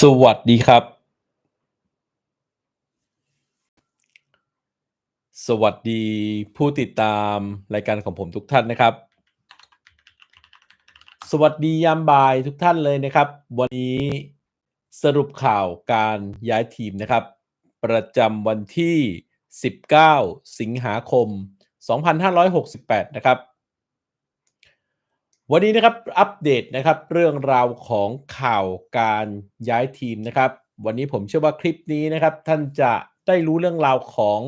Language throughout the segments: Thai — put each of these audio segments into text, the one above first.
สวัสดีครับ สวัสดีผู้ติดตามรายการของผมทุกท่านนะครับ สวัสดียามบ่ายทุกท่านเลยนะครับ วันนี้สรุปข่าวการย้ายทีมนะครับ ประจำวันที่ 19 สิงหาคม 2568 นะครับ วันนี้นะครับอัปเดตนะครับเรื่องราวของข่าวการย้ายทีมนะครับ วันนี้ผมเชื่อว่าคลิปนี้นะครับท่านจะได้รู้เรื่องราวของ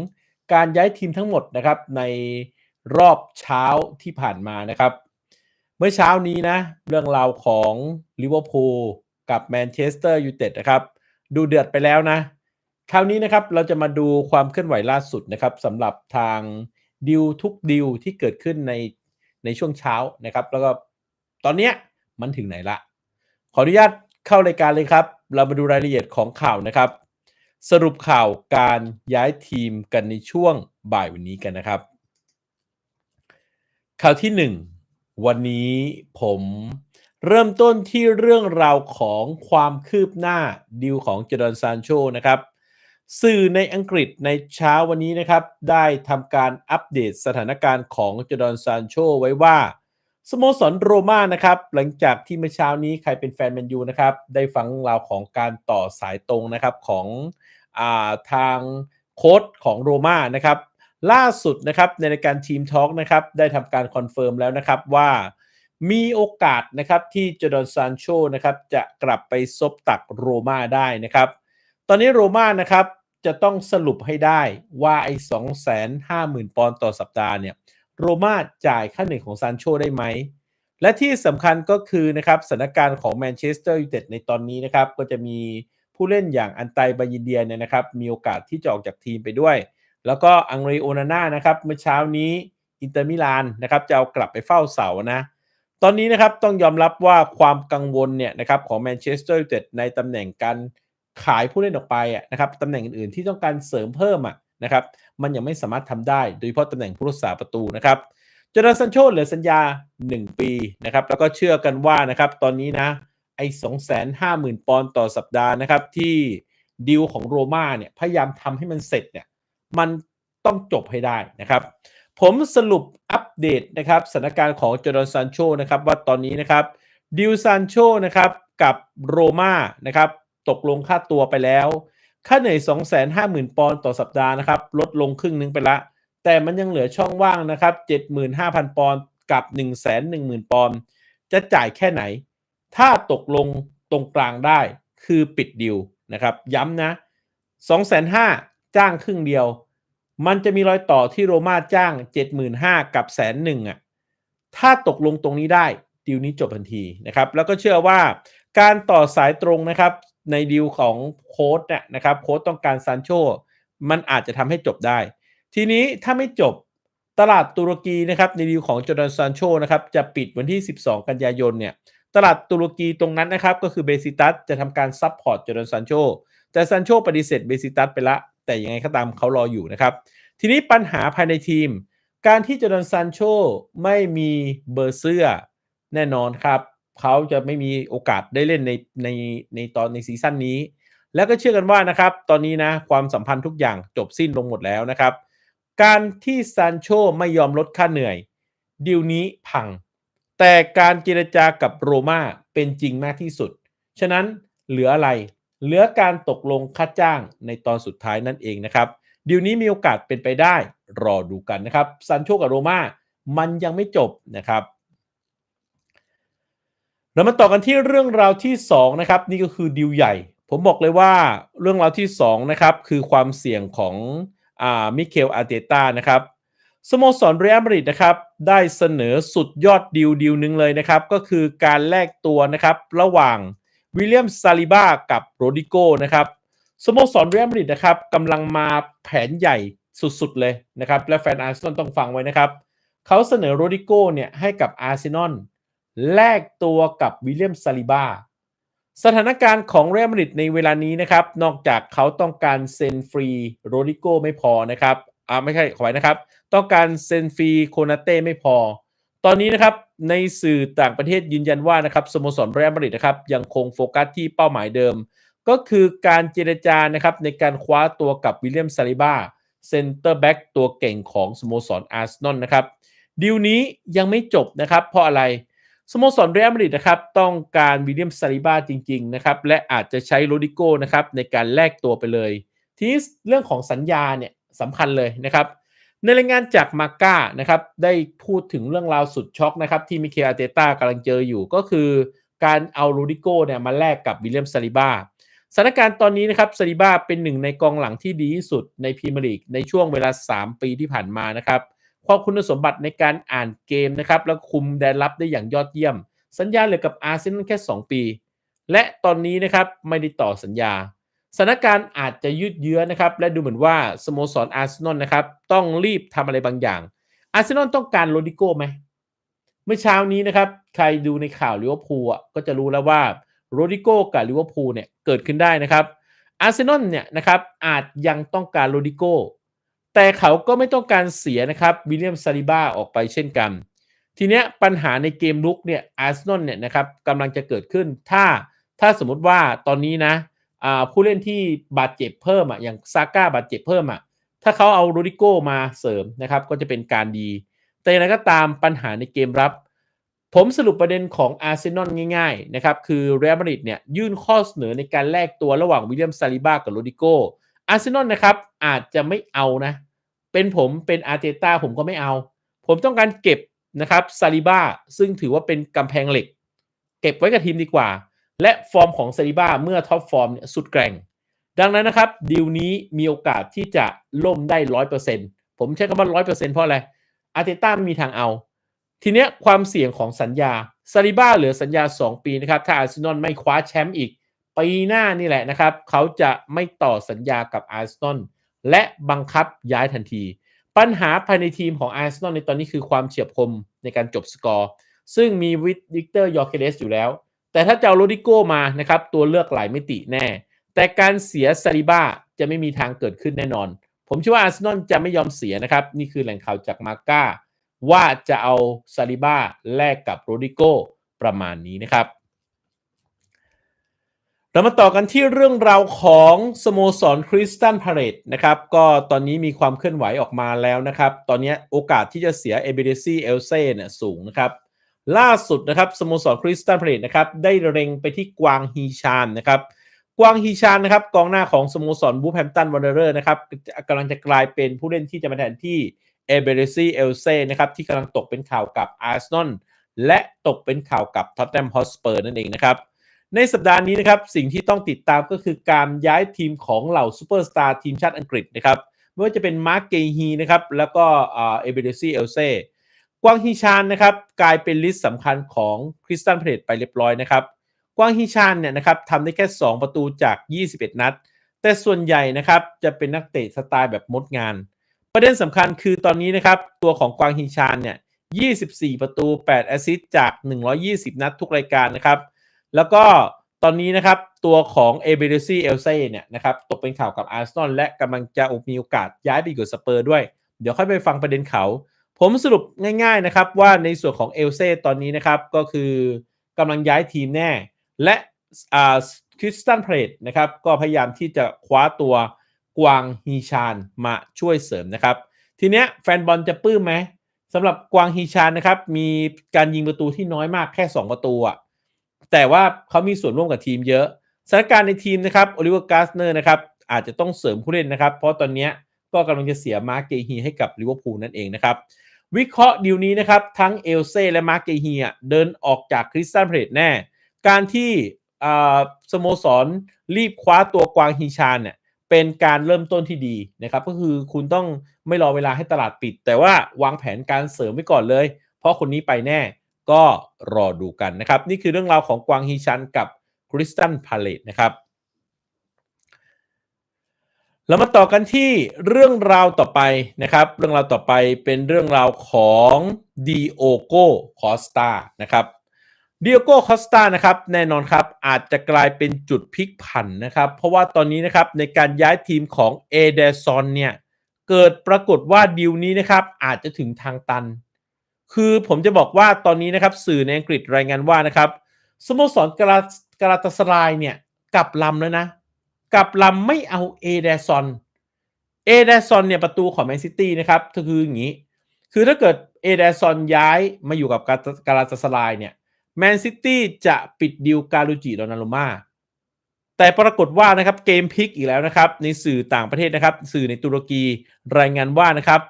การย้ายทีมทั้งหมดนะครับในรอบเช้าที่ผ่านมานะครับ เมื่อเช้านี้นะเรื่องราวของลิเวอร์พูลกับแมนเชสเตอร์ยูไนเต็ดนะครับดูเดือดไปแล้วนะ คราวนี้นะครับเราจะมาดูความเคลื่อนไหวล่าสุดนะครับสำหรับทางดิวทุกดิวที่เกิดขึ้นใน ในช่วงเช้านะครับ แล้วก็ตอนเนี้ยมันถึงไหนละ ขออนุญาตเข้ารายการเลยครับ เรามาดูรายละเอียดของข่าวนะครับ สรุปข่าวการย้ายทีมกันในช่วงบ่ายวันนี้กันนะครับ ข่าวที่ 1 วันนี้ผมเริ่มต้นที่เรื่องราวของความคืบหน้าดิวของเจดอนซานโชนะครับ สื่อในอังกฤษในเช้าวันนี้นะครับ ได้ทำการอัปเดตสถานการณ์ของเจดอนซานโชไว้ว่า สโมสรโรม่านะครับ หลังจากที่เมื่อเช้านี้ใครเป็นแฟนแมนยูนะครับ ได้ฟังราวของการต่อสายตรงนะครับของอาทางโค้ดของโรม่านะครับ ล่าสุดนะครับในรายการทีมทอล์กนะครับ ได้ทำการคอนเฟิร์มแล้วนะครับว่ามีโอกาสนะครับที่จอร์แดนซานโชนะครับจะกลับไปซบตักโรม่าได้นะครับ ตอนนี้โรม่านะครับจะต้องสรุปให้ได้ว่าไอ้สองแสนห้าหมื่นปอนด์ต่อสัปดาห์เนี่ยโรม่าจ่ายค่าเหนื่อยของซานโชได้ไหม และที่สำคัญก็คือนะครับสถานการณ์ของแมนเชสเตอร์ยูไนเต็ดในตอนนี้นะครับก็จะมีผู้เล่นอย่างอันไตบายินเดียเนี่ยนะครับมีโอกาสที่จะออกจากทีมไปด้วย แล้วก็อังเรโอนาน่านะครับเมื่อเช้านี้อินเตอร์มิลานนะครับจะเอากลับไปเฝ้าเสานะ ตอนนี้นะครับต้องยอมรับว่าความกังวลเนี่ยนะครับของแมนเชสเตอร์ยูไนเต็ดในตำแหน่งการ ขายผู้เล่นออกไปอะนะครับตำแหน่งอื่นๆที่ต้องการเสริมเพิ่มอะนะครับมันยังไม่สามารถทำได้โดยเฉพาะตำแหน่งผู้รักษาประตูนะครับจอร์แดนซันโชเหลือสัญญา 1 ปีนะครับแล้วก็เชื่อกันว่านะครับตอนนี้นะไอ้สองแสนห้าหมื่นปอนด์ต่อสัปดาห์นะครับที่ดีลของโรม่าเนี่ยพยายามทำให้มันเสร็จเนี่ยมันต้องจบให้ได้นะครับ ผมสรุปอัปเดตนะครับสถานการณ์ของจอร์แดนซานโชนะครับว่าตอนนี้นะครับดิวซานโชนะครับกับโรม่านะครับ ตกลงค่าตัวไปแล้ว ค่าเหนื่อย 250,000 ปอนด์ต่อสัปดาห์นะครับ ลดลงครึ่งนึงไปละ แต่มันยังเหลือช่องว่างนะครับ 75,000 ปอนด์กับ 110,000 ปอนด์จะจ่ายแค่ไหน ถ้าตกลงตรงกลางได้คือปิดดิวนะครับ ย้ำนะ2,500,000 จ้างครึ่งเดียว มันจะมีรอยต่อที่โรม่าจ้าง 75,000 กับแสนหนึ่งอะถ้าตกลงตรงนี้ได้ดิวนี้จบทันทีนะครับ แล้วก็เชื่อว่าการต่อสายตรงนะครับ ในดิวของโค้ดเนี่ยนะครับโค้ดต้องการซานโชมันอาจจะทำให้จบได้ ทีนี้ถ้าไม่จบตลาดตุรกีนะครับในดิวของจอร์แดนซานโชนะครับจะปิดวันที่ 12 กันยายนเนี่ยตลาดตุรกีตรงนั้นนะครับก็คือเบซิตัสจะทำการซับพอร์ตจอร์แดนซานโชแต่ซานโชปฏิเสธเบซิตัสไปละ แต่ยังไงก็ตามเขารออยู่นะครับ ทีนี้ปัญหาภายในทีม การที่จอร์แดนซานโชไม่มีเบอร์เสื้อแน่นอนครับ เขาจะไม่มีโอกาสได้เล่นในในในตอนในซีซั่นนี้ แล้วก็เชื่อกันว่านะครับ ตอนนี้นะความสัมพันธ์ทุกอย่างจบสิ้นลงหมดแล้วนะครับ การที่ซานโชไม่ยอมลดค่าเหนื่อยดีลนี้พัง แต่การเจรจากับโรม่าเป็นจริงมากที่สุด ฉะนั้นเหลืออะไร เหลือการตกลงค่าจ้างในตอนสุดท้ายนั่นเองนะครับดีลนี้มีโอกาสเป็นไปได้รอดูกันนะครับซานโชกับโรม่ามันยังไม่จบนะครับ เรามาต่อกันที่เรื่องราวที่2นะครับนี่ก็คือดิวใหญ่ ผมบอกเลยว่าเรื่องราวที่2นะครับคือความเสี่ยงของอ่ามิเคลอาเตต้านะครับสโมสรเรอัลมาดริดนะครับได้เสนอสุดยอดดิวดิวหนึ่งเลยนะครับ ก็คือการแลกตัวนะครับระหว่างวิลเลียมซาลิบากับโรดิโกนะครับสโมสรเรอัลมาดริดนะครับกำลังมาแผนใหญ่สุดๆเลยนะครับและแฟนอาร์เซนอลต้องฟังไว้นะครับเขาเสนอโรดิโกเนี่ยให้กับอาร์เซนอล แลกตัวกับวิลเลียมซาลิบ้าสถานการณ์ของเรอัลมาดริดในเวลานี้นะครับ นอกจากเขาต้องการเซ็นฟรีโรดิโกไม่พอนะครับอ่าไม่ใช่ขอไว้นะครับ ต้องการเซ็นฟรีโคนาเต้ไม่พอ ตอนนี้นะครับในสื่อต่างประเทศยืนยันว่านะครับสโมสรเรอัลมาดริดนะครับยังคงโฟกัสที่เป้าหมายเดิม ก็คือการเจรจานะครับในการคว้าตัวกับวิลเลียมซาลิบาเซนเตอร์แบ็กตัวเก่งของสโมสรอาร์เซนอลนะครับดีลนี้ยังไม่จบนะครับเพราะอะไร สโมสรเรอัลมาดริดนะครับต้องการวิลเลียมซาลิบาจริงๆนะครับและอาจจะใช้โรดิโก้นะครับในการแลกตัวไปเลย ทีนี้เรื่องของสัญญาเนี่ยสำคัญเลยนะครับในรายงานจากมาก้านะครับได้พูดถึงเรื่องราวสุดช็อกนะครับที่มิเคลอาร์เตต้ากำลังเจออยู่ก็คือการเอาโรดิโก้เนี่ยมาแลกกับวิลเลียมซาลิบาสถานการณ์ตอนนี้นะครับซาลิบาเป็นหนึ่งในกองหลังที่ดีที่สุดในพรีเมียร์ลีกในช่วงเวลา 3 ปีที่ผ่านมานะครับ ความคุณสมบัติในการอ่านเกมนะครับแล้วคุมแดนรับได้อย่างยอดเยี่ยม สัญญาเหลือกับอาร์เซนอลแค่ 2 ปี และตอนนี้นะครับไม่ได้ต่อสัญญาสถานการณ์อาจจะยืดเยื้อนะครับ และดูเหมือนว่าสโมสรอาร์เซนอลนะครับ ต้องรีบทำอะไรบางอย่าง อาร์เซนอลต้องการโรดิโก้ไหมเมื่อเช้านี้นะครับ ใครดูในข่าวลิเวอร์พูลอะก็จะรู้แล้วว่าโรดิโก้กับลิเวอร์พูลเนี่ยเกิดขึ้นได้นะครับอาร์เซนอลเนี่ยนะครับอาจยังต้องการโรดิโก้ แต่เขาก็ไม่ต้องการเสียนะครับวิลเลียมซาลิบ้าออกไปเช่นกัน ทีเนี้ยปัญหาในเกมลุกเนี่ยอาร์เซนอลเนี่ยนะครับกำลังจะเกิดขึ้นถ้าถ้าสมมติว่าตอนนี้นะผู้เล่นที่บาดเจ็บเพิ่มอะอย่างซาก้าบาดเจ็บเพิ่มอะถ้าเขาเอาโรดิโก้มาเสริมนะครับก็จะเป็นการดี แต่อย่างไรก็ตามปัญหาในเกมรับ ผมสรุปประเด็นของอาร์เซนอลง่ายๆนะครับคือเรอัลมาดริดเนี่ยยื่นข้อเสนอในการแลกตัวระหว่างวิลเลียมซาลิบ้ากับโรดิโก้อาร์เซนอลนะครับอาจจะไม่เอานะ เป็นผมเป็นอาร์เตต้าผมก็ไม่เอา ผมต้องการเก็บนะครับซาลิบ้าซึ่งถือว่าเป็นกำแพงเหล็ก เก็บไว้กับทีมดีกว่า และฟอร์มของซาลิบ้าเมื่อท็อปฟอร์มเนี่ยสุดแกร่ง ดังนั้นนะครับดีลนี้มีโอกาสที่จะล่มได้ร้อยเปอร์เซ็นต์ผมใช้คำว่าร้อยเปอร์เซ็นต์เพราะอะไรอาร์เตต้าไม่มีทางเอา ทีเนี้ยความเสี่ยงของสัญญาซาลิบ้าเหลือสัญญา 2 ปีนะครับ ถ้าอาร์เซนอลไม่คว้าแชมป์อีกปีหน้านี่แหละนะครับ เขาจะไม่ต่อสัญญากับอาร์เซนอล และบังคับย้ายทันที ปัญหาภายในทีมของอาร์เซนอลในตอนนี้คือความเฉียบคมในการจบสกอร์ ซึ่งมีวิกเตอร์ยอร์เคเลสอยู่แล้ว แต่ถ้าจะเอาโรดิโก้มานะครับตัวเลือกหลายมิติแน่ แต่การเสียซาลิบ้าจะไม่มีทางเกิดขึ้นแน่นอน ผมเชื่อว่าอาร์เซนอลจะไม่ยอมเสียนะครับ นี่คือแหล่งข่าวจากมาก้าว่าจะเอาซาลิบ้าแลกกับโรดิโกประมาณนี้นะครับ เรามาต่อกันที่เรื่องราวของสโมสรคริสตันพาเรตนะครับก็ตอนนี้มีความเคลื่อนไหวออกมาแล้วนะครับ ตอนนี้โอกาสที่จะเสียเอเบเดซี่เอลเซ่เนี่ยสูงนะครับ ล่าสุดนะครับสโมสรคริสตันพาเรตนะครับได้เร็งไปที่กวางฮีชานนะครับกวางฮีชานนะครับกองหน้าของสโมสรบูแฮมตันวันเดอร์นะครับกำลังจะกลายเป็นผู้เล่นที่จะมาแทนที่เอเบเรซี่เอลเซ่นะครับที่กำลังตกเป็นข่าวกับอาร์เซนอลและตกเป็นข่าวกับท็อตแนมฮอสเปอร์นั่นเองนะครับ ในสัปดาห์นี้นะครับสิ่งที่ต้องติดตามก็คือการย้ายทีมของเหล่าซูเปอร์สตาร์ทีมชาติอังกฤษนะครับไม่ว่าจะเป็นมาร์กเกฮีนะครับแล้วก็เอเบเรซี่เอลเซ่กวางฮีชานนะครับกลายเป็นลิสต์สำคัญของคริสตันเพลตไปเรียบร้อยนะครับกวางฮีชานเนี่ยนะครับทำได้แค่ 2 ประตูจาก 21 นัด แต่ส่วนใหญ่นะครับจะเป็นนักเตะสไตล์แบบมดงาน ประเด็นสำคัญคือตอนนี้นะครับตัวของกวางฮีชานเนี่ย 24 ประตู 8 แอสซิสต์จาก 120 นัดทุกรายการนะครับ แล้วก็ตอนนี้นะครับตัวของเอเบเรซี่เอลเซ่เนี่ยนะครับตกเป็นข่าวกับอาร์เซนอลและกำลังจะมีโอกาสย้ายไปอยู่สเปอร์ด้วย เดี๋ยวค่อยไปฟังประเด็นเขา ผมสรุปง่ายๆนะครับว่าในส่วนของเอลเซ่ตอนนี้นะครับก็คือกำลังย้ายทีมแน่ และคริสตันเพลตนะครับก็พยายามที่จะคว้าตัวกวางฮีชานมาช่วยเสริมนะครับ ทีเนี้ยแฟนบอลจะปลื้มไหมสำหรับกวางฮีชานนะครับมีการยิงประตูที่น้อยมากแค่ 2 ประตูอะ แต่ว่าเขามีส่วนร่วมกับทีมเยอะสถานการณ์ในทีมนะครับโอลิเวอร์กาสเนอร์นะครับอาจจะต้องเสริมผู้เล่นนะครับ เพราะตอนนี้ก็กำลังจะเสียมาร์กเกฮีให้กับลิเวอร์พูลนั่นเองนะครับ วิเคราะห์ดีลนี้นะครับ ทั้งเอลเซ่และมาร์กเกฮีเดินออกจากคริสตันเพลตแน่ การที่สโมสรรีบคว้าตัวกวางฮีชานเนี่ยเป็นการเริ่มต้นที่ดีนะครับ ก็คือคุณต้องไม่รอเวลาให้ตลาดปิด แต่ว่าวางแผนการเสริมไว้ก่อนเลย เพราะคนนี้ไปแน่ ก็รอดูกันนะครับ นี่คือเรื่องราวของกวางฮีชันกับคริสตันพาเลตนะครับเรามาต่อกันที่เรื่องราวต่อไปนะครับ เรื่องราวต่อไปเป็นเรื่องราวของดิโอโกคอสตานะครับดิโอโกคอสตานะครับแน่นอนครับอาจจะกลายเป็นจุดพลิกผันนะครับ เพราะว่าตอนนี้นะครับในการย้ายทีมของเอเดซอนเนี่ยเกิดปรากฏว่าดีลนี้นะครับอาจจะถึงทางตัน คือผมจะบอกว่าตอนนี้นะครับสื่อในอังกฤษรายงานว่านะครับสโมสรกาลาตาสลายเนี่ยกลับลำแล้วนะกลับลำไม่เอาเอเดซอนเอเดซอนเนี่ยประตูของแมนซิตี้นะครับคืออย่างนี้ คือถ้าเกิดเอเดซอนย้ายมาอยู่กับกาลาตาสลายเนี่ยแมนซิตี้จะปิดดิวการูจิโดนารุมาแต่ปรากฏว่านะครับเกมพลิกอีกแล้วนะครับในสื่อต่างประเทศนะครับ สื่อในตุรกีรายงานว่านะครับ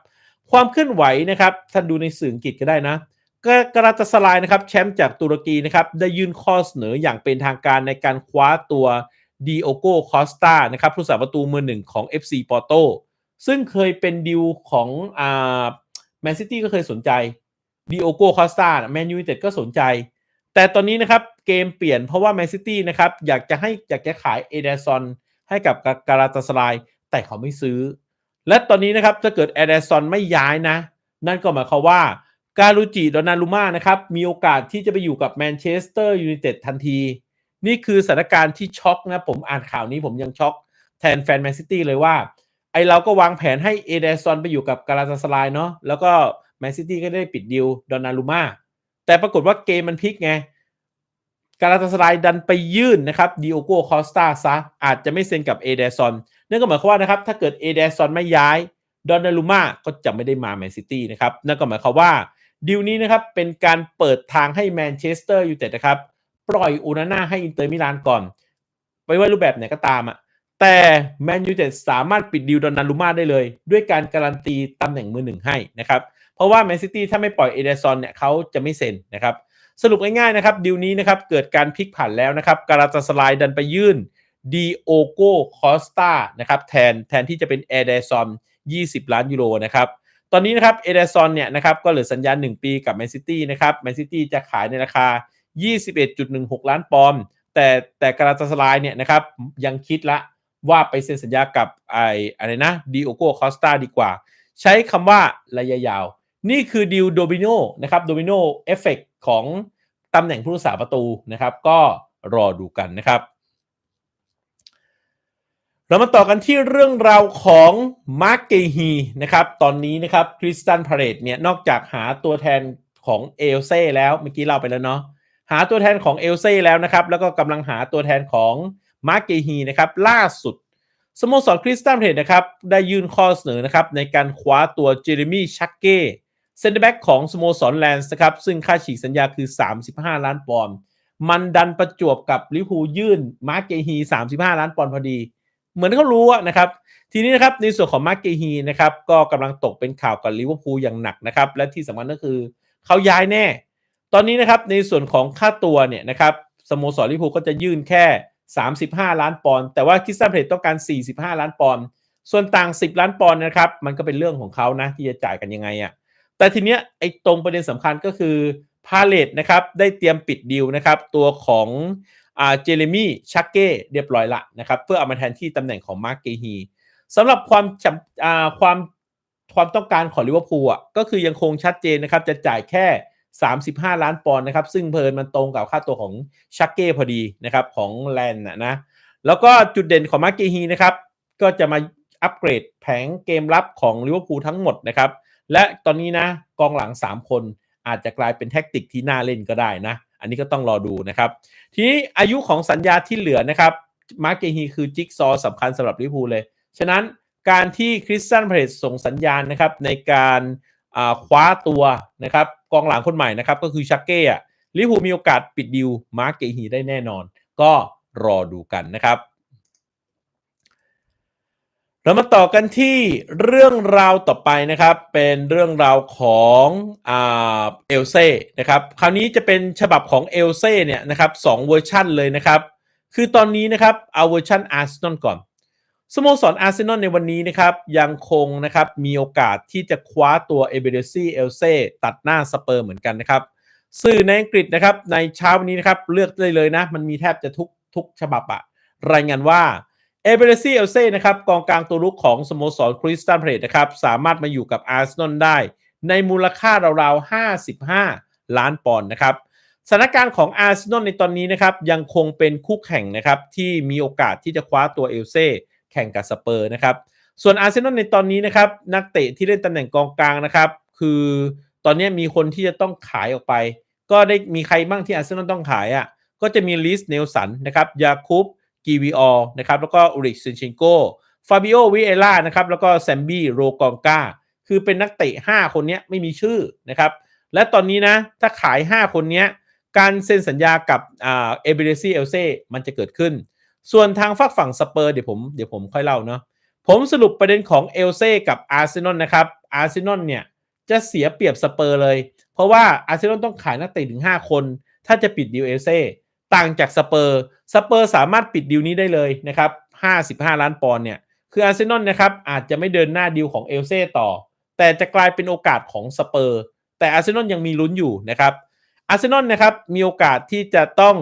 ความเคลื่อนไหวนะครับท่านดูในสื่ออังกฤษก็ได้นะกราตาสลายนะครับแชมป์จากตุรกีนะครับได้ยื่นข้อเสนออย่างเป็นทางการในการคว้าตัวดีโอโกคอสตานะครับผู้สาประตูมือหนึ่งของ FC ปอร์โตซึ่งเคยเป็นดิวของอ่าแมนซิตี้ก็เคยสนใจดีโอโกคอสตาแมนยูเต็ดก็สนใจ แต่ตอนนี้นะครับเกมเปลี่ยนเพราะว่าแมนซิตี้นะครับอยากจะให้อยากจะขายเอเดซอนให้กับกาลาตาสลาย แต่เขาไม่ซื้อ และตอนนี้นะครับถ้าเกิดเอเดซอนไม่ย้ายนะ นั่นก็หมายความว่าการูจิโดนารุมานะครับมีโอกาสที่จะไปอยู่กับแมนเชสเตอร์ยูไนเต็ดทันที นี่คือสถานการณ์ที่ช็อกนะผมอ่านข่าวนี้ผมยังช็อกแทนแฟนแมนซิตี้เลยว่า ไอเราก็วางแผนให้เอเดซอนไปอยู่กับกาลาตาสลายเนาะแล้วก็แมนซิตี้ก็ได้ปิดดิวโดนารุมาแต่ปรากฏว่าเกมมันพลิกไง กาลาตาสไลดันไปยื่นนะครับดิโอโกคอสตาซะอาจจะไม่เซ็นกับเอเดซอนนั่นก็หมายความว่านะครับถ้าเกิดเอเดซอนไม่ย้ายดอนนารุมาก็จะไม่ได้มาแมนซิตี้นะครับนั่นก็หมายความว่าดีลนี้นะครับเป็นการเปิดทางให้แมนเชสเตอร์ยูไนเต็ดนะครับปล่อยอูนาน่าให้อินเตอร์มิลานก่อนไปว่ารูปแบบไหนก็ตามอะ่ะแต่แมนยูไนเต็ดสามารถปิดดีลดอนนารุมาได้เลย ด้วยการการันตีตำแหน่งมือหนึ่งให้นะครับเพราะว่าแมนซิตี้ถ้าไม่ปล่อยเอเดซอนเนี่ยเขาจะไม่เซ็นนะครับ สรุปง่ายๆนะครับดีลนี้นะครับเกิดการพลิกผันแล้วนะครับการาตาสลายดันไปยื่นดีโอโกคอสตานะครับแทนแทนที่จะเป็นเอเดซอน20 ล้านยูโรนะครับตอนนี้นะครับเอเดซอนเนี่ยนะครับก็เหลือสัญญา 1 ปีกับแมนซิตี้นะครับแมนซิตี้จะขายในราคา 21.16 ล้านปอนด์แต่แต่กาลาตาสลายเนี่ยนะครับยังคิดละว่าไปเซ็นสัญญากับไออะไรนะดิโอโกคอสตาดีกว่า ใช้คำว่าระยะยาว นี่คือดิวโดมิโนนะครับโดมิโนเอฟเฟก ของตำแหน่งผู้รักษาประตูนะครับ ก็รอดูกันนะครับ เรามาต่อกันที่เรื่องราวของมาร์กเกฮีนะครับตอนนี้นะครับคริสตันพาเรตเนี่ยนอกจากหาตัวแทนของเอลเซ่แล้วเมื่อกี้เราไปแล้วเนาะหาตัวแทนของเอลเซ่แล้วนะครับ แล้วก็กำลังหาตัวแทนของมาร์กเกฮีนะครับล่าสุดสโมสรคริสตันพาเรตนะครับได้ยื่นข้อเสนอนะครับในการคว้าตัวเจเรมี่ชักเก้ เซนเตอร์แบ็กของสโมสรแลนส์นะครับ ซึ่งค่าฉีกสัญญาคือ 35 ล้านปอนด์มันดันประจวบกับลิฟูยื่นมาร์กเกฮี 35 ล้านปอนด์พอดี เหมือนเขารู้นะครับ ทีนี้นะครับในส่วนของมาร์เกฮีนะครับก็กำลังตกเป็นข่าวกับลิเวอร์พูลอย่างหนักนะครับ และที่สำคัญก็คือเขาย้ายแน่ ตอนนี้นะครับในส่วนของค่าตัวเนี่ยนะครับสโมสรลิเวอร์พูลก็จะยื่นแค่ 35 ล้านปอนด์แต่ว่าคิสตันเพลตต้องการ 45 ล้านปอนด์ส่วนต่าง 10 ล้านปอนด์นะครับ มันก็เป็นเรื่องของเขานะที่จะจ่ายกันยังไงอะ่ะ แต่ทีเนี้ยไอ้ตรงประเด็นสำคัญก็คือพาเลตนะครับได้เตรียมปิดดีลนะครับตัวของอ่าเจเรมี่ชักเก้เรียบร้อยละนะครับเพื่อเอามาแทนที่ตำแหน่งของมาร์กเกฮีสำหรับความอ่าความความต้องการของลิเวอร์พูลอะก็คือยังคงชัดเจนนะครับจะจ่ายแค่ 35 ล้านปอนด์นะครับซึ่งเพลินมันตรงกับค่าตัวของชักเก้พอดีนะครับของแลนด์นะนะแล้วก็จุดเด่นของมาร์กเกฮีนะครับก็จะมาอัปเกรดแผงเกมรับของลิเวอร์พูลทั้งหมดนะครับ และตอนนี้นะกองหลัง 3 คนอาจจะกลายเป็นแท็กติกที่น่าเล่นก็ได้นะ อันนี้ก็ต้องรอดูนะครับ ทีนี้อายุของสัญญาที่เหลือนะครับมาร์เกฮีคือจิ๊กซอสำคัญสำหรับลิเวอร์พูลเลย ฉะนั้นการที่คริสตันเพรสส่งสัญญาณนะครับในการคว้าตัวนะครับกองหลังคนใหม่นะครับก็คือชักเก้ลิเวอร์พูลมีโอกาสปิดดิวมาร์เกฮีได้แน่นอน ก็รอดูกันนะครับ เรามาต่อกันที่เรื่องราวต่อไปนะครับ เป็นเรื่องราวของอ่าเอลเซ่นะครับ คราวนี้จะเป็นฉบับของเอลเซ่เนี่ยนะครับสองเวอร์ชันเลยนะครับ คือตอนนี้นะครับเอาเวอร์ชันอาร์เซนอลก่อนสโมสรอาร์เซนอลในวันนี้นะครับ ยังคงนะครับมีโอกาสที่จะคว้าตัวเอเบเดซี่เอลเซ่ตัดหน้าสเปอร์เหมือนกันนะครับ สื่อในอังกฤษนะครับในเช้าวันนี้นะครับเลือกได้เลยนะ มันมีแทบจะทุกทุกฉบับอะรายงานว่า เอเบเรซี่เอลเซ่นะครับกองกลางตัวรุกของสโมสรคริสตันเพลตนะครับสามารถมาอยู่กับอาร์เซนอลได้ ในมูลค่าราวๆ 55 ล้านปอนด์นะครับสถานการณ์ของอาร์เซนอลในตอนนี้นะครับยังคงเป็นคู่แข่งนะครับที่มีโอกาสที่จะคว้าตัวเอลเซ่แข่งกับสเปอร์นะครับส่วนอาร์เซนอลในตอนนี้นะครับนักเตะที่เล่นตำแหน่งกองกลางนะครับคือตอนนี้มีคนที่จะต้องขายออกไป ก็ได้มีใครบ้างที่อาร์เซนอลต้องขายอะ่ะก็จะมีลิสเนลสันนะครับยาคูบ กีวีออนะครับแล้วก็อุริกซินชินโกฟาบิโอวิเอล่านะครับแล้วก็แซมบี้โรกองกาคือเป็นนักเตะ 5 คนนี้ไม่มีชื่อนะครับ และตอนนี้นะ ถ้าขาย 5 คนนี้การเซ็นสัญญากับเอเบเรซี่เอลเซ่มันจะเกิดขึ้น ส่วนทางฝั่งฝั่งสเปอร์เดี๋ยวผมเดี๋ยวผมค่อยเล่าเนาะผมสรุปประเด็นของเอลเซ่กับอาร์เซนอลนะครับอาร์เซนอลเนี่ยจะเสียเปรียบสเปอร์เลย เพราะว่าอาร์เซนอลต้องขายนักเตะถึง 5 คน ถ้าจะปิดดีลเอลเซ่ ต่างจากสเปอร์สเปอร์สามารถปิดดีลนี้ได้เลยนะครับ55 ล้านปอนด์เนี่ยคืออาร์เซนอลนะครับอาจจะไม่เดินหน้าดีลของเอลเซ่ต่อ แต่จะกลายเป็นโอกาสของสเปอร์แต่อาร์เซนอลยังมีลุ้นอยู่นะครับอาร์เซนอลนะครับมีโอกาสที่จะต้อง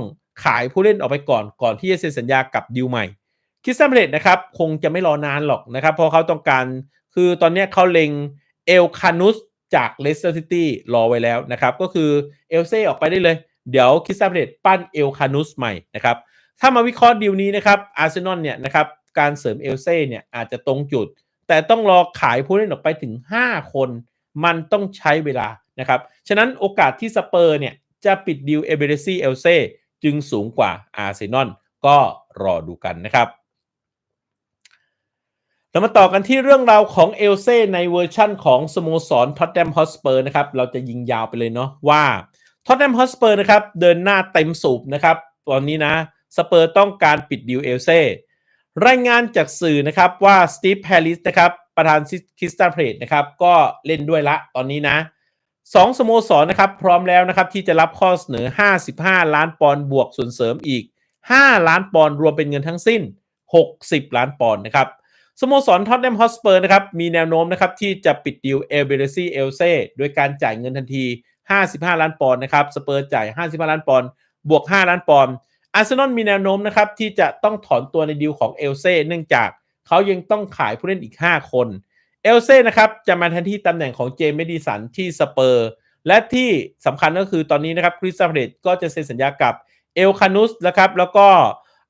ขายผู้เล่นออกไปก่อนก่อนที่จะเซ็นสัญญากับดิวใหม่คิดซัมเลตนะครับคงจะไม่รอนานหรอกนะครับเพราะเขาต้องการคือตอนนี้เขาเล็งเอลคานุสจากเลสเตอร์ซิตี้รอไว้แล้วนะครับก็คือเอลเซ่ออกไปได้เลย เดี๋ยวคิดซัมเลตปั้นเอลคานุสใหม่นะครับถ้ามาวิเคราะห์ดีลนี้นะครับอาร์เซนอลเนี่ยนะครับการเสริมเอลเซ่เนี่ยอาจจะตรงจุด แต่ต้องรอขายผู้เล่นออกไปถึง 5 คน มันต้องใช้เวลานะครับฉะนั้นโอกาสที่สเปอร์เนี่ยจะปิดดีลเอเบเรซี่เอลเซ่จึงสูงกว่าอาร์เซนอลก็รอดูกันนะครับเรามาต่อกันที่เรื่องราวของเอลเซ่ในเวอร์ชั่นของสโมสรท็อตแนมฮอสเปอร์นะครับ เราจะยิงยาวไปเลยเนาะว่า ท็อตแนมฮอสเปอร์นะครับเดินหน้าเต็มสูบนะครับตอนนี้นะสเปอร์ต้องการปิดดีลเอลเซ่รายงานจากสื่อนะครับว่าสตีฟแฮร์ริสนะครับประธานคริสตัลเพลทนะครับก็เล่นด้วยละตอนนี้นะสองสโมสรนะครับพร้อมแล้วนะครับที่จะรับข้อเสนอ 55 ล้านปอนด์บวกส่วนเสริมอีก 5 ล้านปอนด์รวมเป็นเงินทั้งสิ้น 60 ล้านปอนด์นะครับสโมสรท็อตแนมฮอสเปอร์นะครับมีแนวโน้มนะครับที่จะปิดดีลเอลเบเรซี่เอลเซ่โดยการจ่ายเงินทันที 55 ล้านปอนด์นะครับสเปอร์จ่าย 55 ล้านปอนด์บวก 5 ล้านปอนด์อาร์เซนอลมีแนวโน้มนะครับที่จะต้องถอนตัวในดีลของเอลเซ่เนื่องจากเขายังต้องขายผู้เล่นอีก 5 คนเอลเซ่นะครับจะมาแทนที่ตำแหน่งของเจมส์เมดิสันที่สเปอร์ และที่สำคัญก็คือตอนนี้นะครับคริสตัลเพลตก็จะเซ็นสัญญากับเอลคานุสนะครับแล้วก็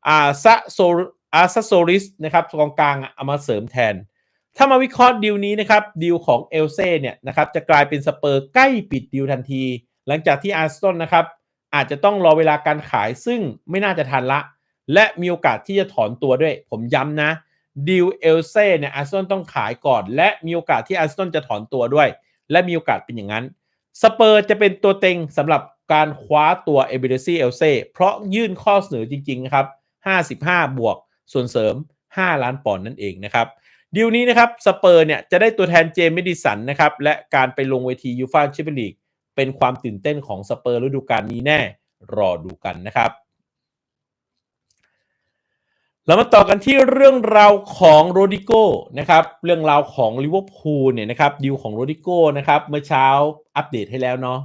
อาซาโซอาซาโซริสนะครับกองกลางเอามาเสริมแทน ถ้ามาวิเคราะห์ดีลนี้นะครับดีลของเอลเซ่เนี่ยนะครับจะกลายเป็นสเปอร์ใกล้ปิดดีลทันที หลังจากที่อาร์เซนอลนะครับอาจจะต้องรอเวลาการขายซึ่งไม่น่าจะทันละ และมีโอกาสที่จะถอนตัวด้วย ผมย้ำนะดีลเอลเซ่เนี่ยอาร์เซนอลต้องขายก่อน และมีโอกาสที่อาร์เซนอลจะถอนตัวด้วย และมีโอกาสเป็นอย่างนั้นสเปอร์จะเป็นตัวเต็งสำหรับการคว้าตัวเอเบเรซี่เอลเซ่เพราะยื่นข้อเสนอจริงๆนะครับ55 บวกส่วนเสริม 5 ล้านปอนด์นั่นเองนะครับ ดีลนี้นะครับสเปอร์เนี่ยจะได้ตัวแทนเจมส์เมดิสันนะครับและการไปลงเวทียูฟ่าแชมเปี้ยนลีกเป็นความตื่นเต้นของสเปอร์ฤดูกาลนี้แน่รอดูกันนะครับเรามาต่อกันที่เรื่องราวของโรดิโก้นะครับเรื่องราวของลิเวอร์พูลเนี่ยนะครับดีลของโรดิโก้นะครับเมื่อเช้าอัปเดตให้แล้วเนาะ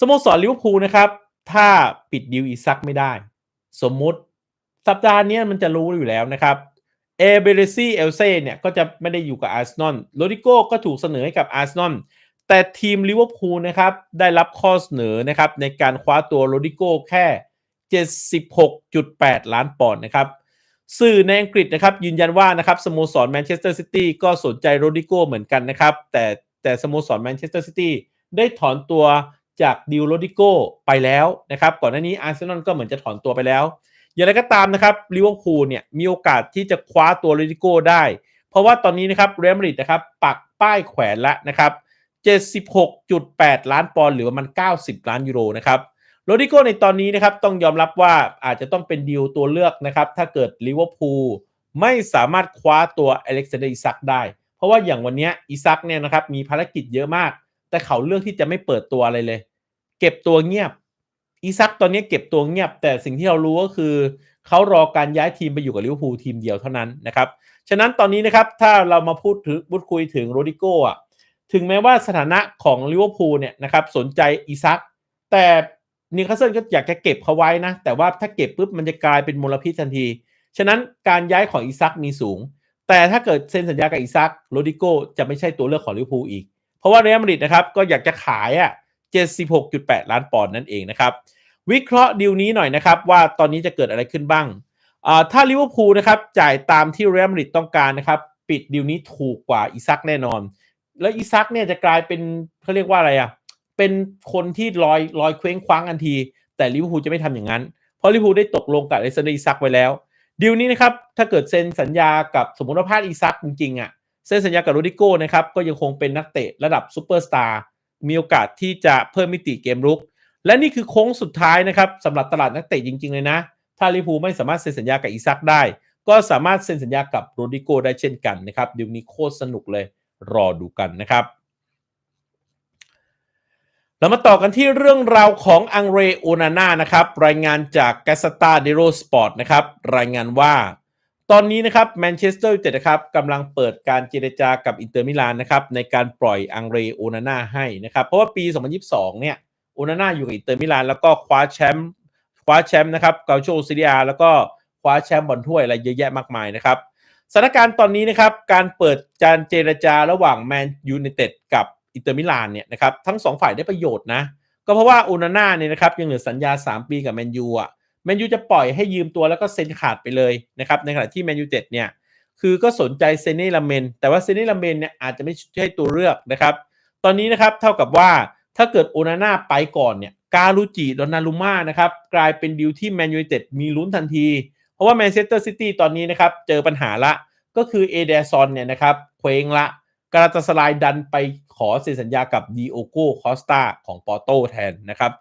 สโมสรลิเวอร์พูลนะครับถ้าปิดดีลอีซักไม่ได้ สมมุติสัปดาห์นี้มันจะรู้อยู่แล้วนะครับ เอเบเรซี่เอลเซ่เนี่ยก็จะไม่ได้อยู่กับอาร์เซนอลโรดิโก้ก็ถูกเสนอให้กับอาร์เซนอลแต่ทีมลิเวอร์พูลนะครับได้รับข้อเสนอนะครับในการคว้าตัวโรดิโก้แค่ 76.8 ล้านปอนด์นะครับสื่อในอังกฤษนะครับยืนยันว่านะครับสโมสรแมนเชสเตอร์ซิตี้ก็สนใจโรดิโก้เหมือนกันนะครับแต่แต่สโมสรแมนเชสเตอร์ซิตี้ได้ถอนตัวจากดิวโรดิโก้ไปแล้วนะครับก่อนหน้านี้อาร์เซนอลก็เหมือนจะถอนตัวไปแล้ว อย่างไรก็ตามนะครับลิเวอร์พูลเนี่ยมีโอกาสที่จะคว้าตัวโรดิโก้ได้ เพราะว่าตอนนี้นะครับเรอัลมาดริดนะครับปักป้ายแขวนแล้วนะครับ76.8 ล้านปอนด์หรือว่ามัน90 ล้านยูโรนะครับโรดิโก้ในตอนนี้นะครับต้องยอมรับว่าอาจจะต้องเป็นดีลตัวเลือกนะครับถ้าเกิดลิเวอร์พูลไม่สามารถคว้าตัวอเล็กซานเดอร์อิซักได้ เพราะว่าอย่างวันนี้อิซักเนี่ยนะครับมีภารกิจเยอะมาก แต่เขาเลือกที่จะไม่เปิดตัวอะไรเลย เก็บตัวเงียบ อิซักตอนนี้เก็บตัวเงียบ แต่สิ่งที่เรารู้ก็คือเขารอการย้ายทีมไปอยู่กับลิเวอร์พูลทีมเดียวเท่านั้นนะครับ ฉะนั้นตอนนี้นะครับถ้าเรามาพูดถึงพูดคุยถึงโรดิโก้อะถึงแม้ว่าสถานะของลิเวอร์พูลเนี่ยนะครับสนใจอิซักแต่นิคาสเซิลก็อยากจะเก็บเขาไว้นะ แต่ว่าถ้าเก็บปุ๊บมันจะกลายเป็นมลพิษทันที ฉะนั้นการย้ายของอิซักมีสูง แต่ถ้าเกิดเซ็นสัญญากับอิซักโรดิโก้จะไม่ใช่ตัวเลือกของลิเวอร์พูลอีก เพราะว่าเรอัลมาดริดนะครับก็อยากจะขายอะ76.8 ล้านปอนด์นั่นเองนะครับ วิเคราะห์ดีลนี้หน่อยนะครับ ว่าตอนนี้จะเกิดอะไรขึ้นบ้างถ้าลิเวอร์พูลนะครับจ่ายตามที่เรอัลมาดริดต้องการนะครับ ปิดดีลนี้ถูกกว่าอิซักแน่นอน แล้วอิซักเนี่ยจะกลายเป็นเขาเรียกว่าอะไรอะเป็นคนที่ลอยลอยเคว้งคว้างทันที แต่ลิเวอร์พูลจะไม่ทำอย่างนั้น เพราะลิเวอร์พูลได้ตกลงกับเล็กซานเดอร์อิซักไว้แล้วดีลนี้นะครับถ้าเกิดเซ็นสัญญากับสมมติว่าพลาดอีซักจริงๆอะเซ็นสัญญากับโรดิโก้นะครับก็ยังคงเป็นนักเตะระดับซูเปอร์สตาร์มีโอกาสที่จะเพิ่มมิติเกมรุก และนี่คือโค้งสุดท้ายนะครับสำหรับตลาดนักเตะจริง ๆ เลยนะ ถ้าลิพูไม่สามารถเซ็นสัญญากับอีซักได้ ก็สามารถเซ็นสัญญากับโรดิโกได้เช่นกันนะครับเดีลนี้โคตรสนุกเลยรอดูกันนะครับเรามาต่อกันที่เรื่องราวของอังเรโอนาน่านะครับรายงานจากแกสตาเดโรสปอร์ตนะครับรายงานว่า ตอนนี้นะครับแมนเชสเตอร์ยูไนเต็ดนะครับกำลังเปิดการเจรจากับอินเตอร์มิลานนะครับในการปล่อยอังเรโอนาน่าให้นะครับเพราะว่าปี 2022 เนี่ย โอนาน่าอยู่กับอินเตอร์มิลานแล้วก็คว้าแชมป์คว้าแชมป์นะครับเกาโชซิเลียแล้วก็คว้าแชมป์บอลถ้วยอะไรเยอะแยะมากมายนะครับสถานการณ์ตอนนี้นะครับการเปิดการเจรจาระหว่างแมนยูไนเต็ดกับอินเตอร์มิลานเนี่ยนะครับทั้งสองฝ่ายได้ประโยชน์นะ ก็เพราะว่าอูนาน่าเนี่ยนะครับยังเหลือสัญญา 3 ปีกับแมนยูอะแมนยูจะปล่อยให้ยืมตัวแล้วก็เซ็นขาดไปเลยนะครับในขณะที่แมนยูเต็ดเนี่ยคือก็สนใจเซเน่ลาเมนแต่ว่าเซเน่ลาเมนเนี่ยอาจจะไม่ใช่ตัวเลือกนะครับ ตอนนี้นะครับเท่ากับว่า ถ้าเกิดโอนาน่าไปก่อนเนี่ยการูจิดอนนารุม่านะครับกลายเป็นดีลที่แมนยูเต็ดมีลุ้นทันที เพราะว่าแมนเชสเตอร์ซิตี้ตอนนี้นะครับเจอปัญหาละก็คือเอเดซอนเนี่ยนะครับเคว้งละกาลาตาสลายดันไปขอเซ็นสัญญากับดีโอโกคอสตาของปอโตแทนนะครับ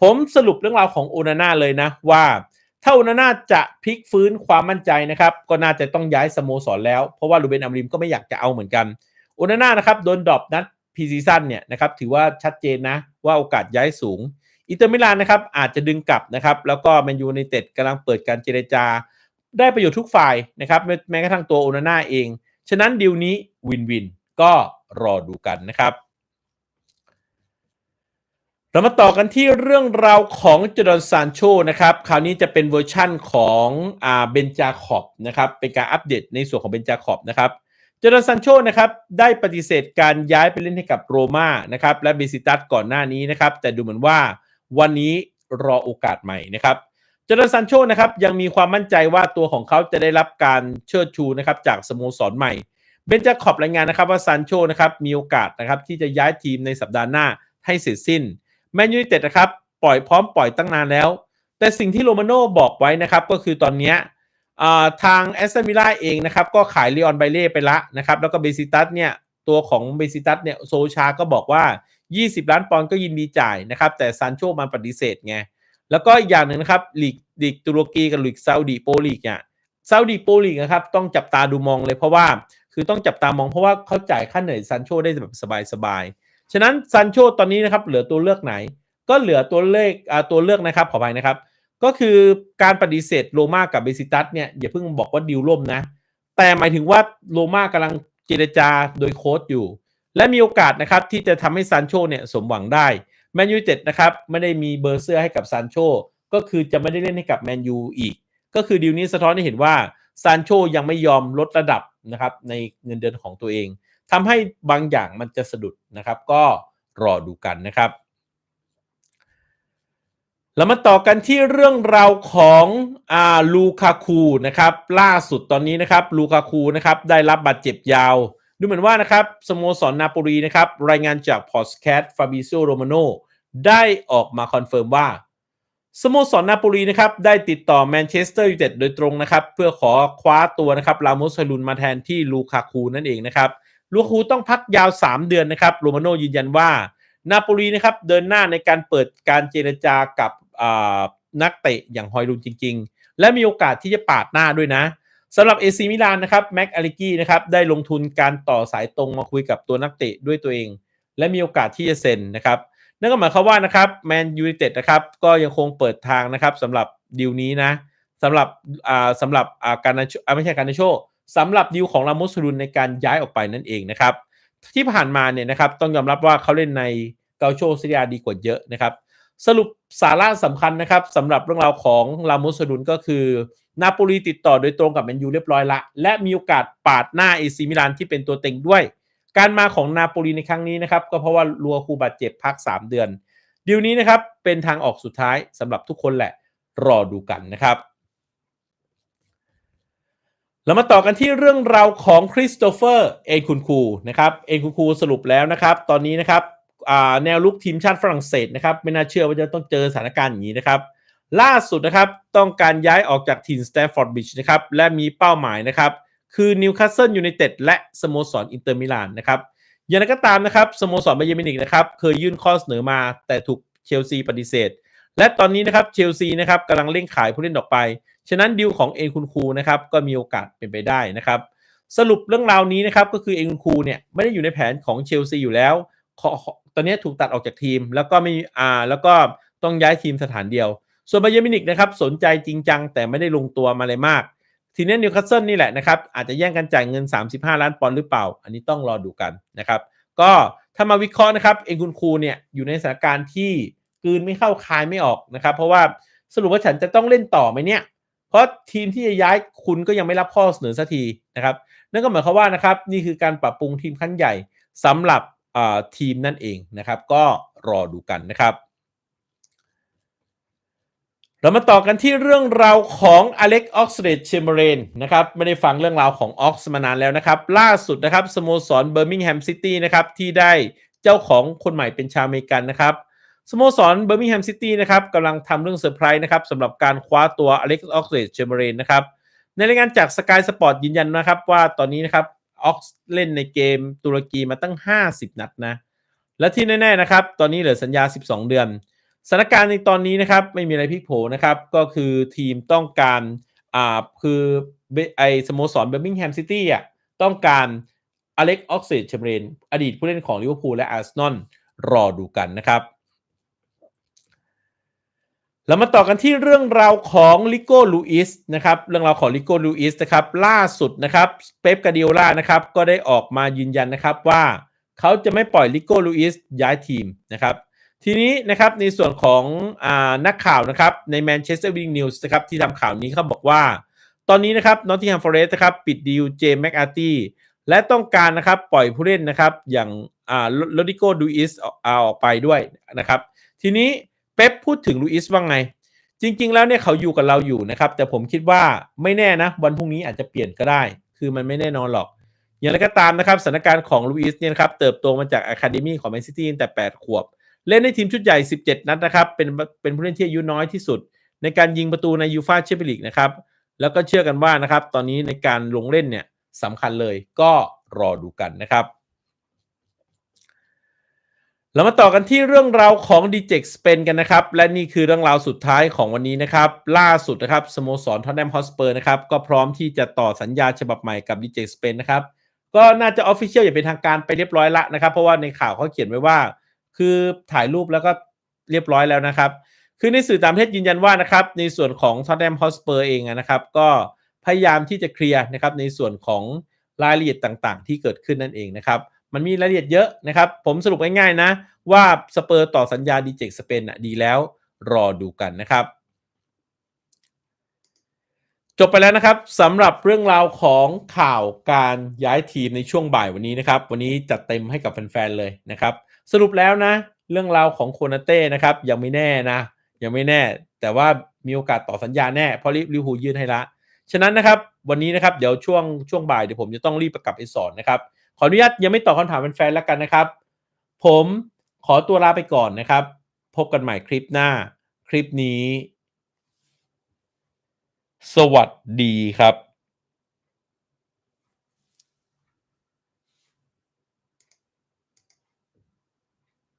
ผมสรุปเรื่องราวของโอนาน่าเลยนะว่า ถ้าโอนาน่าจะพลิกฟื้นความมั่นใจนะครับ ก็น่าจะต้องย้ายสโมสรแล้ว เพราะว่าลูเบนอัมริมก็ไม่อยากจะเอาเหมือนกันโอนาน่านะครับโดนดรอปนัด พีซีซั่นเนี่ยนะครับถือว่าชัดเจนนะว่าโอกาสย้ายสูง อินเตอร์มิลานนะครับอาจจะดึงกลับนะครับแล้วก็แมนยูในเต็ดกำลังเปิดการเจรจา ได้ประโยชน์ทุกฝ่ายนะครับแม้กระทั่งตัวโอนาน่าเอง ฉะนั้นดีลนี้วินวินก็รอดูกันนะครับเรามาต่อกันที่เรื่องราวของจดอนซานโชนะครับ คราวนี้จะเป็นเวอร์ชั่นของอ่าเบนจาคอบนะครับ เป็นการอัปเดตในส่วนของเบนจาคอบนะครับ จดอนซานโชนะครับได้ปฏิเสธการย้ายไปเล่นให้กับโรม่านะครับและเบซิตัสก่อนหน้านี้นะครับแต่ดูเหมือนว่าวันนี้รอโอกาสใหม่นะครับจอร์นซันโชนะครับยังมีความมั่นใจว่าตัวของเขาจะได้รับการเชิดชูนะครับจากสโมสรใหม่เบนจาขอบรายงานนะครับว่าซันโชนะครับมีโอกาสนะครับที่จะย้ายทีมในสัปดาห์หน้าให้เสร็จสิ้นแมนยูไนเต็ดนะครับปล่อยพร้อมปล่อยตั้งนานแล้ว แต่สิ่งที่โรมาโน่บอกไว้นะครับก็คือตอนเนี้ย ทางแอสตันวิลล่าเองนะครับ ก็ขายลีออนไบเล่ไปละนะครับ แล้วก็เบซิตัสเนี่ย ตัวของเบซิตัสเนี่ยโซชาก็บอกว่า 20 ล้านปอนด์ก็ยินดีจ่ายนะครับ แต่ซันโชมันปฏิเสธไง แล้วก็อีกอย่างหนึ่งนะครับลีกลีกตุรกีกับลีกซาอุดีโปรลีกเนี่ยซาอุดีโปรลีกนะครับต้องจับตาดูมองเลยเพราะว่าคือต้องจับตามองเพราะว่าเขาจ่ายค่าเหนื่อยซันโชได้แบบสบายๆฉะนั้นซันโชตอนนี้นะครับเหลือตัวเลือกไหน ก็เหลือตัวเลขอ่าตัวเลือกนะครับขอไปนะครับ ก็คือการปฏิเสธโรม่ากับเบซิตัสเนี่ยอย่าเพิ่งบอกว่าดิวล่มนะ แต่หมายถึงว่าโรม่ากำลังเจรจาโดยโค้ชอยู่ และมีโอกาสนะครับที่จะทำให้ซันโชเนี่ยสมหวังได้แมนยูเต็ดนะครับไม่ได้มีเบอร์เสื้อให้กับซานโชก็คือจะไม่ได้เล่นให้กับแมนยูอีก ก็คือดีลนี้สะท้อนให้เห็นว่าซานโชยังไม่ยอมลดระดับนะครับในเงินเดือนของตัวเองทำให้บางอย่างมันจะสะดุดนะครับ ก็รอดูกันนะครับ เรามาต่อกันที่เรื่องราวของอาลูคาคูนะครับ ล่าสุดตอนนี้นะครับลูคาคูนะครับได้รับบาดเจ็บยาว ดูเหมือนว่านะครับสโมสรนาโปลีนะครับ รายงานจากพอสแคสฟาบิโซโรมาโนได้ออกมาคอนเฟิร์มว่า สโมสรนาโปลีนะครับได้ติดต่อแมนเชสเตอร์ยูไนเต็ดโดยตรงนะครับ เพื่อขอคว้าตัวนะครับลาโมสลุนมาแทนที่ลูคาคูนั่นเองนะครับลูคาคูต้องพักยาว 3 เดือนนะครับโรมาโนยืนยันว่านาโปลีนะครับเดินหน้าในการเปิดการเจรจากับ นักเตะอย่างฮอยลุนจริง ๆ และมีโอกาสที่จะปาดหน้าด้วยนะสำหรับเอซีมิลานนะครับแม็กอาริกี้นะครับได้ลงทุนการต่อสายตรงมาคุยกับตัวนักเตะด้วยตัวเอง และมีโอกาสที่จะเซ็นนะครับนั่นก็หมายความว่านะครับแมนยูไนเต็ดนะครับก็ยังคงเปิดทางนะครับสำหรับดีลนี้นะสำหรับอ่าสำหรับอ่าการนาโชอ่าไม่ใช่การนาโชสำหรับดีลของลาโมสลุนในการย้ายออกไปนั่นเองนะครับที่ผ่านมาเนี่ยนะครับต้องยอมรับว่าเขาเล่นในเกาโชซิเรียดีกว่าเยอะนะครับ สรุปสาระสำคัญนะครับสำหรับเรื่องราวของลาโมสลุนก็คือ นาโปลีติดต่อโดยตรงกับแมนยูเรียบร้อยละ และมีโอกาสปาดหน้าเอซีมิลานที่เป็นตัวเต็งด้วย การมาของนาโปลีในครั้งนี้นะครับ ก็เพราะว่าลัวคูบาดเจ็บพัก 3 เดือนดีลนี้นะครับเป็นทางออกสุดท้ายสำหรับทุกคนแหละรอดูกันนะครับเรามาต่อกันที่เรื่องราวของคริสโตเฟอร์เอคุนคูนะครับเอคุนคูสรุปแล้วนะครับ ตอนนี้นะครับ แนวลุกทีมชาติฝรั่งเศสนะครับไม่น่าเชื่อว่าจะต้องเจอสถานการณ์อย่างนี้นะครับ ล่าสุดนะครับต้องการย้ายออกจากถิ่นสแตฟฟอร์ดบริดจ์นะครับและมีเป้าหมายนะครับคือนิวคาสเซิลยูไนเต็ดและสโมสรอินเตอร์มิลานนะครับอย่างไรก็ตามนะครับสโมสรบาเยมินิกนะครับเคยยื่นข้อเสนอมาแต่ถูกเชลซีปฏิเสธ และตอนนี้นะครับเชลซีนะครับกำลังเร่งขายผู้เล่นออกไป ฉะนั้นดีลของเอ็นคุณคูนะครับก็มีโอกาสเป็นไปได้นะครับสรุปเรื่องราวนี้นะครับก็คือเอ็นคุณคูเนี่ยไม่ได้อยู่ในแผนของเชลซีอยู่แล้วขอ ตอนนี้ถูกตัดออกจากทีม แล้วก็ไม่อ่าแล้วก็ต้องย้ายทีมสถานเดียว ส่วนบาเยอร์มินิกนะครับสนใจจริงจังแต่ไม่ได้ลงตัวมาเลยมาก ทีนี้นิวคาสเซิลนี่แหละนะครับอาจจะแย่งกันจ่ายเงิน 35 ล้านปอนด์หรือเปล่า อันนี้ต้องรอดูกันนะครับ ก็ถ้ามาวิเคราะห์นะครับเอ็นคุณคูเนี่ยอยู่ในสถานการณ์ที่กืนไม่เข้าคายไม่ออกนะครับ เพราะว่าสรุปว่าฉันจะต้องเล่นต่อไหมเนี่ย เพราะทีมที่จะย้ายคุณก็ยังไม่รับข้อเสนอสักทีนะครับ นั่นก็หมายความว่านะครับนี่คือการปรับปรุงทีมขั้นใหญ่สำหรับ ทีมนั่นเองนะครับ ก็รอดูกันนะครับ เรามาต่อกันที่เรื่องราวของอเล็กออกซเดตเชมเบรนนะครับไม่ได้ฟังเรื่องราวของออกซ์มานานแล้วนะครับ ล่าสุดนะครับสโมสรเบอร์มิงแฮมซิตี้นะครับที่ได้เจ้าของคนใหม่เป็นชาวอเมริกันนะครับสโมสรเบอร์มิงแฮมซิตี้นะครับกำลังทำเรื่องเซอร์ไพรส์นะครับสำหรับการคว้าตัวอเล็กซ์ออกซเดตเชมเรนนะครับในรายงานจากสกายสปอร์ตยืนยันนะครับว่าตอนนี้นะครับ ออกเล่นในเกมตุรกีมาตั้ง 50 นัดนะ และที่แน่ๆนะครับ ตอนนี้เหลือสัญญา 12 เดือนสถานการณ์ในตอนนี้นะครับ ไม่มีอะไรพลิกโผนะครับ ก็คือทีมต้องการอ่าคือไอสโมสรเบอร์มิงแฮมซิตี้อะต้องการอเล็กออกซิเชมเรนอดีตผู้เล่นของลิเวอร์พูลและอาร์เซนอลรอดูกันนะครับ เรามาต่อกันที่เรื่องราวของลิโก้ลูอิสนะครับเรื่องราวของลิโก้ลูอิสนะครับล่าสุดนะครับเป๊ปกาดิโอล่านะครับก็ได้ออกมายืนยันนะครับว่าเขาจะไม่ปล่อยลิโก้ลูอิสย้ายทีมนะครับทีนี้นะครับในส่วนของอนักข่าวนะครับใน Manchester Evening News นะครับที่ทำข่าวนี้เขาบอกว่า ตอนนี้นะครับนอตติงแฮมฟอร์เรสต์นะครับปิดดีลเจมแมกอาร์ตี้และต้องการนะครับปล่อยผู้เล่นนะครับอย่างโรดิโก้ดูอิสเอาออกไปด้วยนะครับทีนี้ เป๊ปพูดถึงลูอิสว่าไง จริง ๆ แล้วเนี่ยเขาอยู่กับเราอยู่นะครับ แต่ผมคิดว่าไม่แน่นะวันพรุ่งนี้อาจจะเปลี่ยนก็ได้ คือมันไม่แน่นอนหรอก อย่างไรก็ตามนะครับสถานการณ์ของลูอิสเนี่ยครับเติบโตมาจากอะคาเดมี่ของแมนซิตี้ตั้งแต่ 8 ขวบ เล่นในทีมชุดใหญ่ 17 นัดนะครับเป็นเป็นผู้เล่นที่อายุน้อยที่สุด ในการยิงประตูในยูฟาแชมเปี้ยนลีกนะครับแล้วก็เชื่อกันว่านะครับตอนนี้ในการลงเล่นเนี่ยสำคัญเลยก็รอดูกันนะครับ เรามาต่อกันที่เรื่องราวของ d j เจ s p e n กันนะครับ และนี่คือเรื่องราวสุดท้ายของวันนี้นะครับ ล่าสุดนะครับสโมสรทอตแนมฮอสเปอร์นะครับ ก็พร้อมที่จะต่อสัญญาฉบับใหม่กับ d j เจ s p e n นะครับ ก็น่าจะออฟฟิเชียลอย่างเป็นทางการไปเรียบร้อยละนะครับ เพราะว่าในข่าวเขาเขียนไว้ว่า คือถ่ายรูปแล้วก็เรียบร้อยแล้วนะครับ คือในสื่อต่างประเทศยืนยันว่านะครับ ในส่วนของทอตแนมฮอสเปอร์เองนะครับ ก็พยายามที่จะเคลียร์นะครับในส่วนของรายละเอียดต่าง ๆ ที่เกิดขึ้นนั่นเองนะครับ มันมีรายละเอียดเยอะนะครับ ผมสรุปง่ายๆนะ ว่าสเปอร์ต่อสัญญาดีเจกสเปนอะดีแล้วรอดูกันนะครับ จบไปแล้วนะครับสำหรับเรื่องราวของข่าวการย้ายทีมในช่วงบ่ายวันนี้นะครับ วันนี้จัดเต็มให้กับแฟนๆเลยนะครับ สรุปแล้วนะ เรื่องราวของโคนาเต้นะครับยังไม่แน่นะ ยังไม่แน่ แต่ว่ามีโอกาสต่อสัญญาแน่เพราะลิวพูยื่นให้ละ ฉะนั้นนะครับ วันนี้นะครับเดี๋ยวช่วงช่วงบ่ายเดี๋ยวผมจะต้องรีบประกลับไปสอนนะครับ ขออนุญาตยังไม่ตอบคำถามแฟนๆแล้วกันนะครับ ผมขอตัวลาไปก่อนนะครับ พบกันใหม่คลิปหน้า คลิปนี้ สวัสดีครับ